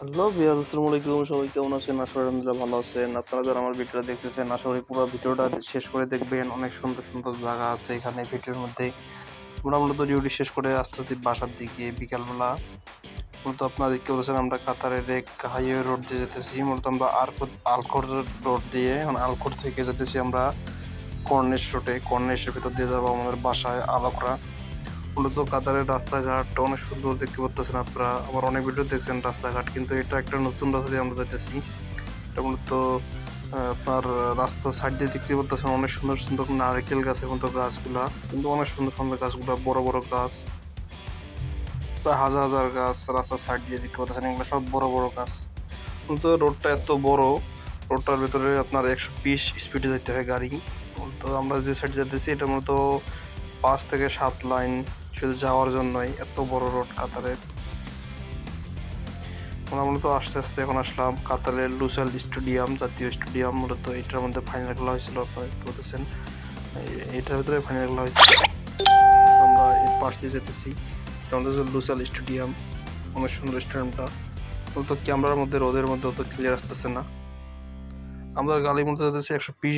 Hello বিয়াজ আসসালামু আলাইকুম। সবাই কেমন আছেন? আশা করি আলহামদুলিল্লাহ ভালো আছেন। আপনারা যারা আমার ভিডিওটা দেখতেছেন, আশা করি পুরো ভিডিওটা শেষ করে দেখবেন। অনেক সুন্দর সুন্দর জায়গা আছে এখানে ভিডিওর মধ্যে। আমরা মূলত ডিউটি শেষ করে আসতেছি বাসার দিকে বিকালবেলা। মূলত আপনারা দেখতে বলেছেন আমরা কাতারের এক হাইওয়ে রোড দিয়ে যেতেছি। মূলত আমরা আরকোট আলকোর রোড দিয়ে আলকোর থেকে যেতেছি আমরা কর্নেশ রোডে কর্নেশের ভিতর দিয়ে যাব আমাদের বাসায় আলোকরা। মূলত কাতারের রাস্তাঘাট অনেক সুন্দর দেখতে পাচ্ছেন আপনারা। আবার অনেক ভিডিও দেখছেন রাস্তাঘাট, কিন্তু এটা একটা নতুন রাস্তা দিয়ে আমরা যাইতেছি। এটা মূলত আপনার রাস্তার সাইড দিয়ে দেখতে পাচ্ছেন অনেক সুন্দর সুন্দর নারকেল গাছের মতো গাছগুলা। কিন্তু অনেক সুন্দর সুন্দর গাছগুলা, বড় বড় গাছ, প্রায় হাজার হাজার গাছ রাস্তার সাইড দিয়ে দেখতে পাচ্ছেন এগুলো সব বড় বড় গাছ। কিন্তু রোডটা এত বড় রোডটার ভিতরে আপনার একশো বিশ স্পিডে যেতে হয় গাড়ি। তো আমরা যে সাইড যেতেছি এটা মূলত পাঁচ থেকে সাত লাইন শুধু যাওয়ার জন্যই এত বড় রোড কাতারের। আমরা মূলত আস্তে আস্তে এখন আসলাম কাতারের লুসাল স্টেডিয়াম, জাতীয় স্টেডিয়াম। মূলত এটার মধ্যে ফাইনাল খেলা হয়েছিল, আপনারা এটার ভিতরে ফাইনাল খেলা হয়েছিল। আমরা এর পাশ দিয়ে যেতেছি। আমাদের হচ্ছে স্টেডিয়াম, অনেক সুন্দর স্টেডিয়ামটা। মূলত ক্যামেরার মধ্যে, রোদের মধ্যে অত ক্লিয়ার আসতেছে না। আমরা গাড়ির মধ্যে যেতেছি একশো বিশ